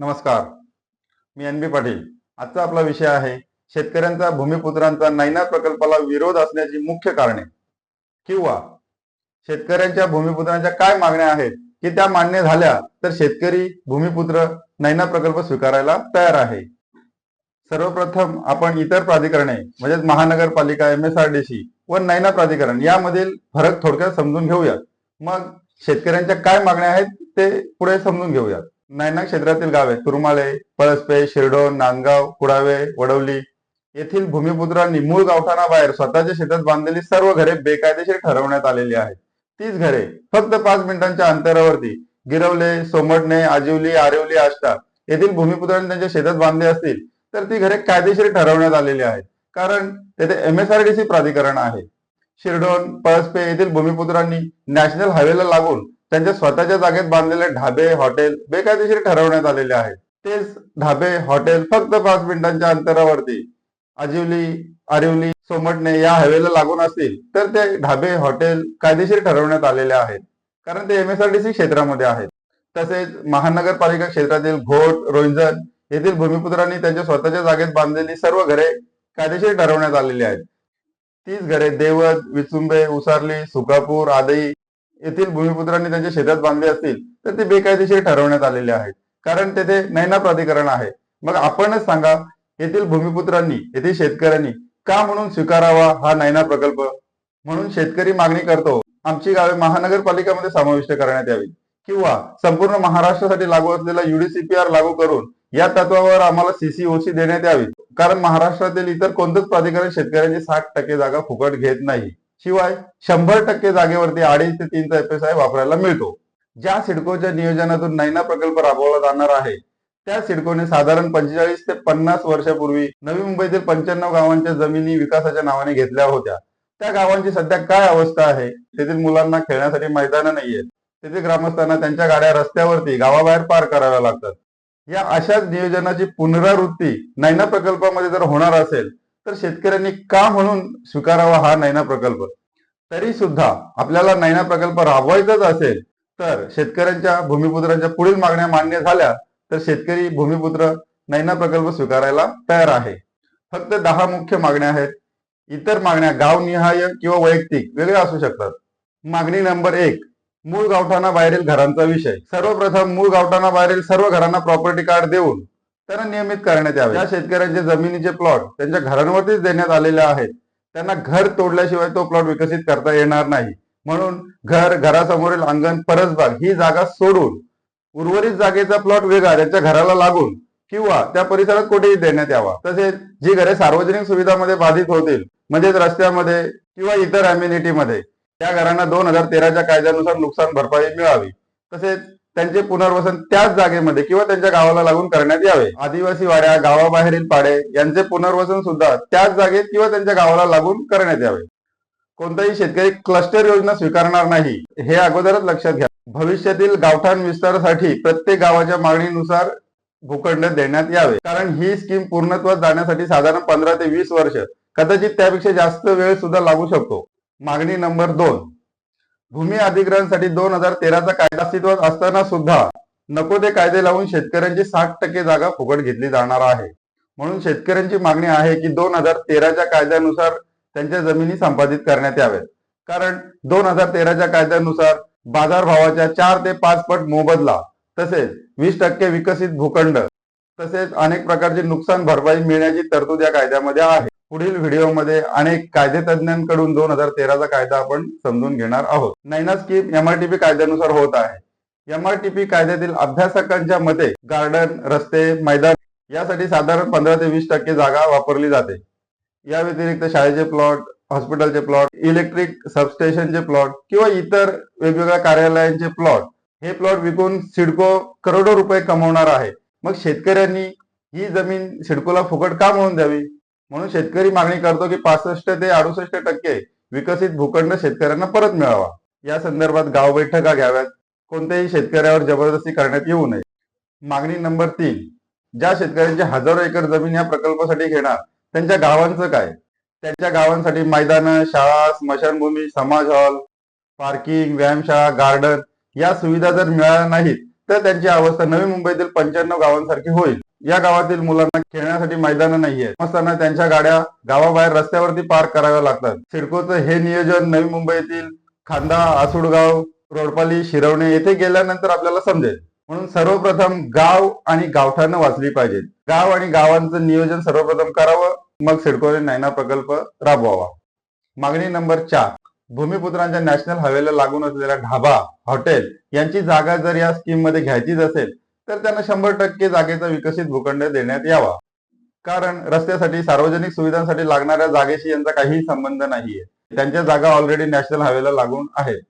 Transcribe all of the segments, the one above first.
नमस्कार. मी N B Patil. आजचा आपला विषय आहे शेतकऱ्यांचा भूमिपुत्रांचा नैना प्रकल्पाला विरोध असण्याची मुख्य कारणे. किंवा शेतकऱ्यांच्या भूमिपुत्रांच्या काय मागण्या आहेत की त्या मान्य झाल्या तर शेतकरी भूमिपुत्र नैना प्रकल्प स्वीकारायला तयार आहे. सर्वप्रथम आपण इतर प्राधिकरणे म्हणजेच महानगरपालिका M S R D C व नैना प्राधिकरण यामधील फरक थोडक्यात समजून घेऊयात. मग शेतकऱ्यांच्या काय मागण्या आहेत ते पुढे समजून घेऊयात. नैना क्षेत्रातील गावे तुरमाळे पळसपे शिरडोन नांदगाव कुडावे वडवली येथील भूमिपुत्रांनी मूळ गावठाणाबाहेर स्वतःच्या शेतात बांधलेली सर्व घरे बेकायदेशीर ठरवण्यात आलेली आहेत. तीच घरे फक्त पाच मिनिटांच्या अंतरावरती गिरवले सोमटणे आजिवली आरिवली आष्टा येथील भूमिपुत्रांनी त्यांच्या शेतात बांधले असतील तर ती घरे कायदेशीर ठरवण्यात आलेली आहेत. कारण तेथे M S R D C प्राधिकरण आहे. शिरडोन पळसपे येथील भूमिपुत्रांनी नॅशनल हायवेला लागून त्यांच्या स्वतःच्या जागेत बांधलेले ढाबे हॉटेल बेकायदेशीर ठरवण्यात आलेले आहेत. तेच ढाबे हॉटेल फक्त पाच मिनिटांच्या अंतरावरती. आजिवली आरिवली सोमटणे या हायवेला लागून असतील तर ते ढाबे हॉटेल कायदेशीर ठरवण्यात आलेले आहेत. कारण ते M S R D C क्षेत्रामध्ये आहेत. तसेच महानगरपालिका क्षेत्रातील घोट रोहिंजन येथील भूमिपुत्रांनी त्यांच्या स्वतःच्या जागेत बांधलेली सर्व घरे कायदेशीर ठरवण्यात आलेली आहेत. तीच घरे देवद विचुंबे उसारली सुकापूर आदई येथील भूमिपुत्रांनी त्यांच्या शेतात बांधले असतील तर ते बेकायदेशीर ठरवण्यात आलेले आहेत. कारण तेथे नैना प्राधिकरण आहे. मग आपणच सांगा येथील भूमिपुत्रांनी येथील शेतकऱ्यांनी का म्हणून स्वीकारावा हा नैना प्रकल्प? म्हणून शेतकरी मागणी करतो आमची गावे महानगरपालिकामध्ये समाविष्ट करण्यात यावी. किंवा संपूर्ण महाराष्ट्रासाठी लागू असलेला युडीसीपीआर लागू करून या तत्वावर आम्हाला सीसीओसी देण्यात यावी. कारण महाराष्ट्रातील इतर कोणतंच प्राधिकरण शेतकऱ्यांची साठ टक्के जागा फुकट घेत नाही. शिवाय शंभर टक्के जागेवरती अडीच ते तीनचा एफ आय वापरायला मिळतो. ज्या सिडकोच्या नियोजनातून नैना प्रकल्प राबवला जाणार आहे त्या सिडकोने साधारण पंचेचाळीस ते पन्नास वर्षापूर्वी नवी मुंबईतील पंच्याण्णव गावांच्या जमिनी विकासाच्या नावाने घेतल्या होत्या. त्या गावांची सध्या काय अवस्था आहे तेथील मुलांना खेळण्यासाठी मैदानं नाहीयेत. तेथील ग्रामस्थांना त्यांच्या गाड्या रस्त्यावरती गावाबाहेर पार कराव्या लागतात. या अशाच नियोजनाची पुनरावृत्ती नैना प्रकल्पामध्ये जर होणार असेल तर शेतकऱ्यांनी का म्हणून स्वीकारावा हा नैना प्रकल्प? तरी सुद्धा आपल्याला नैना प्रकल्प राबवायचाच असेल तर शेतकऱ्यांच्या भूमिपुत्रांच्या पुढील मागण्या मान्य झाल्या तर शेतकरी भूमिपुत्र नैना प्रकल्प स्वीकारायला तयार आहे. फक्त दहा मुख्य मागण्या आहेत. इतर मागण्या गावनिहाय किंवा वैयक्तिक वेगळ्या असू शकतात. मागणी नंबर एक मूळ गावठाणा बाहेरील घरांचा विषय. सर्वप्रथम मूळ गावठाणा बाहेरील सर्व घरांना प्रॉपर्टी कार्ड देऊन त्यांना नियमित करण्यात यावे. या शेतकऱ्यांचे जमिनीचे प्लॉट त्यांच्या घरांवरतीच देण्यात आलेले आहेत. त्यांना घर तोडल्याशिवाय तो प्लॉट विकसित करता येणार नाही. म्हणून घर घरासमोरील अंगण परसबाग ही जागा सोडून उर्वरित जागेचा प्लॉट वेगळा त्यांच्या घराला लागून किंवा त्या परिसरात कुठेही देण्यात यावा. तसेच जी घरे सार्वजनिक सुविधामध्ये बाधित होतील म्हणजेच रस्त्यामध्ये किंवा इतर अम्युनिटीमध्ये त्या घरांना दोन हजार तेराच्या कायद्यानुसार नुकसान भरपाई मिळावी. तसेच त्यांचे पुनर्वसन त्याच जागेमध्ये किंवा त्यांच्या गावाला लागून करण्यात यावे. आदिवासी वाड्या गावाबाहेरील पाडे यांचे पुनर्वसन सुद्धा त्याच जागेत किंवा त्यांच्या गावाला लागून करण्यात यावे. कोणताही शेतकरी क्लस्टर योजना स्वीकारणार नाही हे अगोदरच लक्षात घ्या. भविष्यातील गावठाण विस्तारासाठी प्रत्येक गावाच्या मागणीनुसार भूखंड देण्यात यावे. कारण ही स्कीम पूर्णत्वास जाण्यासाठी साधारण पंधरा ते वीस वर्ष कदाचित त्यापेक्षा जास्त वेळ सुद्धा लागू शकतो. मागणी नंबर दोन भूमी अधिग्रहणसाठी दोन हजार तेराचा कायदा अस्तित्वात असताना सुद्धा नको ते कायदे लावून शेतकऱ्यांची साठ टक्के जागा फुकट घेतली जाणार आहे. म्हणून शेतकऱ्यांची मागणी आहे की दोन हजार तेराच्या कायद्यानुसार त्यांच्या जमिनी संपादित करण्यात याव्यात. कारण दोन हजार तेराच्या कायद्यानुसार बाजारभावाच्या चार ते पाच पट मोबदला तसेच वीस टक्के विकसित भूखंड तसेच अनेक प्रकारची नुकसान भरपाई मिळण्याची तरतूद या कायद्यामध्ये आहे. पुढील व्हिडिओमध्ये अनेक कायदे तज्ज्ञांकडून दोन हजार तेराचा कायदा आपण समजून घेणार आहोत. नैना स्कीम एमआरटीपी कायद्यानुसार होत आहे. एमआरटीपी कायद्यातील अभ्यासकांच्या मते गार्डन रस्ते मैदान यासाठी साधारण पंधरा ते वीस टक्के जागा वापरली जाते. या व्यतिरिक्त शाळेचे प्लॉट हॉस्पिटलचे प्लॉट इलेक्ट्रिक सबस्टेशनचे प्लॉट किंवा इतर वेगवेगळ्या कार्यालयांचे प्लॉट हे प्लॉट विकून सिडको करोडो रुपये कमवणार आहे. मग शेतकऱ्यांनी ही जमीन सिडकोला फुकट का म्हणून द्यावी? म्हणून शेतकरी मागणी करतो की पासष्ट ते अडुसष्ट टक्के विकसित भूखंड शेतकऱ्यांना परत मिळावा. या संदर्भात गाव बैठका घ्याव्यात. कोणत्याही शेतकऱ्यावर जबरदस्ती करण्यात येऊ नये. मागणी नंबर तीन. ज्या शेतकऱ्यांची हजारो एकर जमीन या प्रकल्पासाठी घेणार त्यांच्या गावांचं काय? त्यांच्या गावांसाठी मैदानं शाळा स्मशानभूमी समाज हॉल पार्किंग व्यायामशाळा गार्डन या सुविधा जर मिळाल्या नाहीत तर त्यांची अवस्था नवी मुंबईतील पंच्याण्णव गावांसारखी होईल. या गावातील मुलांना खेळण्यासाठी मैदानं नाहीये असताना त्यांच्या गाड्या गावाबाहेर रस्त्यावरती पार्क कराव्या लागतात. सिडकोचं हे नियोजन नवी मुंबईतील खांदा आसुडगाव रोडपाली शिरवणे येथे गेल्यानंतर आपल्याला समजेल. म्हणून सर्वप्रथम गाव आणि गावठाणं वाचली पाहिजेत. गाव आणि गावांचं नियोजन सर्वप्रथम करावं. मग सिडकोने नैना प्रकल्प राबवावा. मागणी नंबर चार. भूमिपुत्रांच्या नॅशनल हायवेला लागून असलेला ढाबा हॉटेल यांची जागा जर या स्कीममध्ये घ्यायचीच असेल तर त्यांना शंभर टक्के जागेचा विकसित भूखंड देण्यात यावा. कारण रस्त्यासाठी सार्वजनिक सुविधांसाठी लागणाऱ्या जागेशी यांचा काहीही संबंध नाहीये. त्यांच्या जागा ऑलरेडी नॅशनल हायवेला लागून आहेत.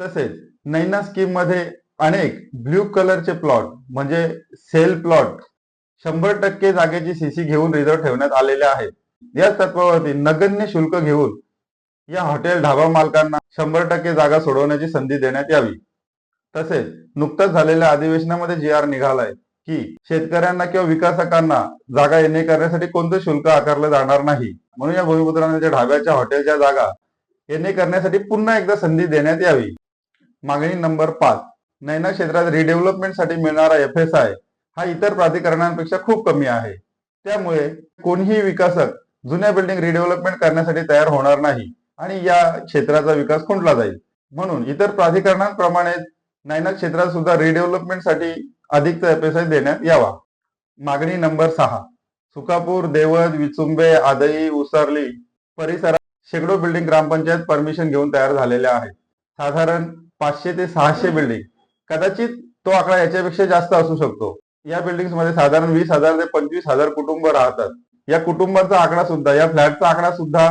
तसेच नैना स्कीममध्ये अनेक ब्ल्यू कलरचे प्लॉट म्हणजे सेल प्लॉट शंभर टक्के जागेची सीसी घेऊन रिझर्व ठेवण्यात आलेले आहेत. याच तत्वावरती नगण्य शुल्क घेऊन या हॉटेल ढाबा मालकांना शंभर टक्के जागा सोडवण्याची संधी देण्यात यावी. तसेच नुकताच झालेल्या अधिवेशनामध्ये जी आर निघालाय की शेतकऱ्यांना किंवा विकासकांना जागा येणे करण्यासाठी कोणतं शुल्क आकारलं जाणार नाही. म्हणून या भूमिपुत्रांना ढाब्याच्या हॉटेलच्या जागा येणे करण्यासाठी पुन्हा एकदा संधी देण्यात यावी. मागणी नंबर पाच. नैना क्षेत्रात रिडेव्हलपमेंटसाठी मिळणारा एफ एस आय हा इतर प्राधिकरणांपेक्षा खूप कमी आहे. त्यामुळे कोणीही विकासक जुन्या बिल्डिंग रिडेव्हलपमेंट करण्यासाठी तयार होणार नाही आणि या क्षेत्राचा विकास खुंटला जाईल. म्हणून इतर प्राधिकरणांप्रमाणे नायना क्षेत्रात सुद्धा रिडेव्हलपमेंटसाठी अधिकचा एफ देण्यात यावा. मागणी नंबर सहा. सुकापूर देवज विचुंबे आदई उसारली परिसरात शेकडो बिल्डिंग ग्रामपंचायत परमिशन घेऊन तयार झालेल्या आहेत. साधारण पाचशे ते सहाशे बिल्डिंग कदाचित तो आकडा याच्यापेक्षा जास्त असू शकतो. या बिल्डिंगमध्ये साधारण वीस हजार ते पंचवीस हजार कुटुंब राहतात. या कुटुंबाचा आकडा सुद्धा या फ्लॅटचा आकडा सुद्धा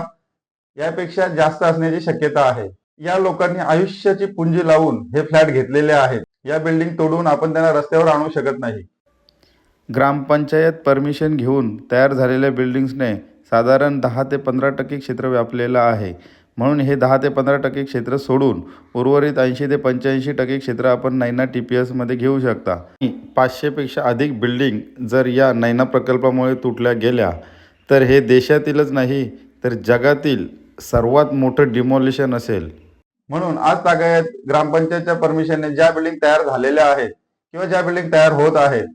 यापेक्षा जास्त असण्याची शक्यता आहे. या लोकांनी आयुष्याची पुंजी लावून हे फ्लॅट घेतलेले आहेत. या बिल्डिंग तोडून आपण त्यांना रस्त्यावर आणू शकत नाही. ग्रामपंचायत परमिशन घेऊन तयार झालेल्या बिल्डिंग्सने साधारण दहा ते पंधरा टक्के क्षेत्र व्यापलेलं आहे. म्हणून हे दहा ते पंधरा टक्के क्षेत्र सोडून उर्वरित ऐंशी ते पंच्याऐंशी टक्के क्षेत्र आपण नैना टी पी एसमध्ये घेऊ शकता. पाचशेपेक्षा अधिक बिल्डिंग जर या नैना प्रकल्पामुळे तुटल्या गेल्या तर हे देशातीलच नाही तर जगातील सर्वात मोठं डिमॉलिशन असेल. म्हणून आज तागायत ग्रामपंचायतच्या परमिशनने ज्या बिल्डिंग तयार झालेल्या आहेत किंवा ज्या बिल्डिंग तयार होत आहेत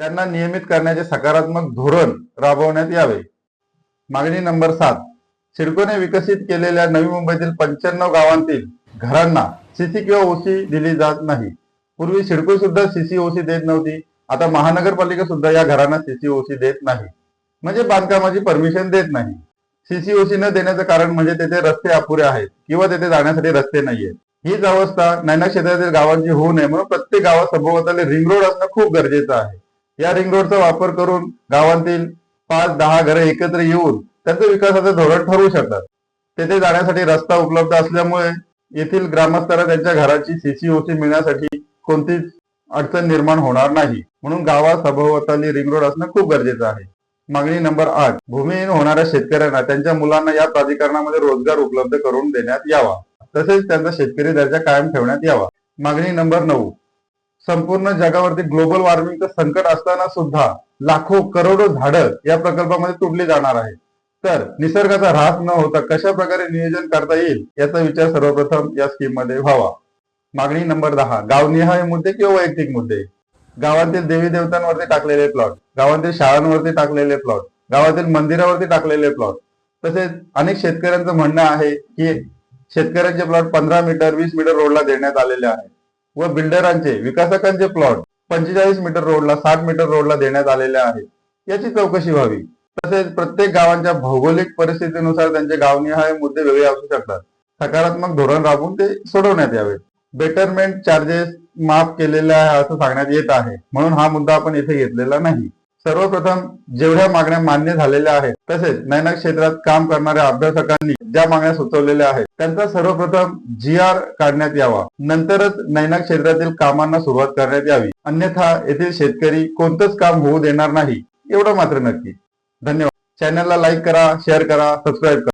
त्यांना नियमित करण्याचे सकारात्मक धोरण राबवण्यात यावे. मागणी नंबर सात. सिडकोने विकसित केलेल्या नवी मुंबईतील पंच्याण्णव गावांतील घरांना सीसी किंवा ओसी दिली जात नाही. पूर्वी सिडको सुद्धा सीसी ओसी देत नव्हती. आता महानगरपालिका सुद्धा या घरांना सीसी ओसी देत नाही. म्हणजे बांधकामाची परमिशन देत नाही. सीसीओसी न देण्याचं कारण म्हणजे तेथे रस्ते अपुरे आहेत किंवा तेथे जाण्यासाठी रस्ते नाहीयेत. हीच अवस्था नैना क्षेत्रातील गावांची होऊ नये म्हणून प्रत्येक गावात सभोवताली रिंग रोड असणं खूप गरजेचं आहे. या रिंग रोडचा वापर करून गावांतील पाच दहा घरे एकत्र येऊन त्यांचं विकासाचं धोरण ठरवू शकतात. तेथे जाण्यासाठी रस्ता उपलब्ध असल्यामुळे येथील ग्रामस्थांना त्यांच्या घराची सीसीओसी मिळण्यासाठी कोणतीच अडचण निर्माण होणार नाही. म्हणून गावात सभोवताली रिंग रोड असणं खूप गरजेचं आहे. मागणी नंबर आठ भूमिहीन होणाऱ्या शेतकऱ्यांना त्यांच्या मुलांना या प्राधिकरणामध्ये रोजगार उपलब्ध करून देण्यात यावा. तसेच त्यांचा शेतकरी दर्जा कायम ठेवण्यात यावा. मागणी नंबर नऊ संपूर्ण जगावरती ग्लोबल वॉर्मिंगचं संकट असताना सुद्धा लाखो करोडो झाडं या प्रकल्पामध्ये तुटली जाणार आहेत. तर निसर्गाचा ऱ्हास न होता कशा प्रकारे नियोजन करता येईल याचा विचार सर्वप्रथम या स्कीममध्ये व्हावा. मागणी नंबर दहा गावनिहाय मुद्दे किंवा वैयक्तिक मुद्दे? गावातील देवी देवतांवरती टाकलेले प्लॉट गावातील शाळांवरती टाकलेले प्लॉट गावातील मंदिरावरती टाकलेले प्लॉट तसेच अनेक शेतकऱ्यांचं म्हणणं आहे की शेतकऱ्यांचे प्लॉट पंधरा मीटर वीस मीटर रोडला देण्यात आलेले आहे. व बिल्डरांचे विकासकांचे प्लॉट पंचेचाळीस मीटर रोडला साठ मीटर रोडला देण्यात आलेले आहे. याची चौकशी व्हावी. तसेच प्रत्येक गावांच्या भौगोलिक परिस्थितीनुसार त्यांचे गावनिहाय मुद्दे वेगळे असू शकतात. सकारात्मक धोरण राबवून ते सोडवण्यात यावे. बेटरमेंट चार्जेस माफ केलेले आहे असं सांगण्यात येत आहे. म्हणून हा मुद्दा आपण येथे घेतलेला नाही. सर्वप्रथम जेवढ्या मागण्या मान्य झालेल्या आहेत तसेच नैना क्षेत्रात काम करणाऱ्या अभ्यासकांनी ज्या मागण्या सुचवलेल्या आहेत त्यांचा सर्वप्रथम जी आर काढण्यात यावा. नंतरच नैना क्षेत्रातील कामांना सुरुवात करण्यात यावी. अन्यथा येथील शेतकरी कोणतंच काम होऊ देणार नाही. एवढं मात्र नक्की. धन्यवाद. चॅनलला लाईक करा शेअर करा सबस्क्राईब करा.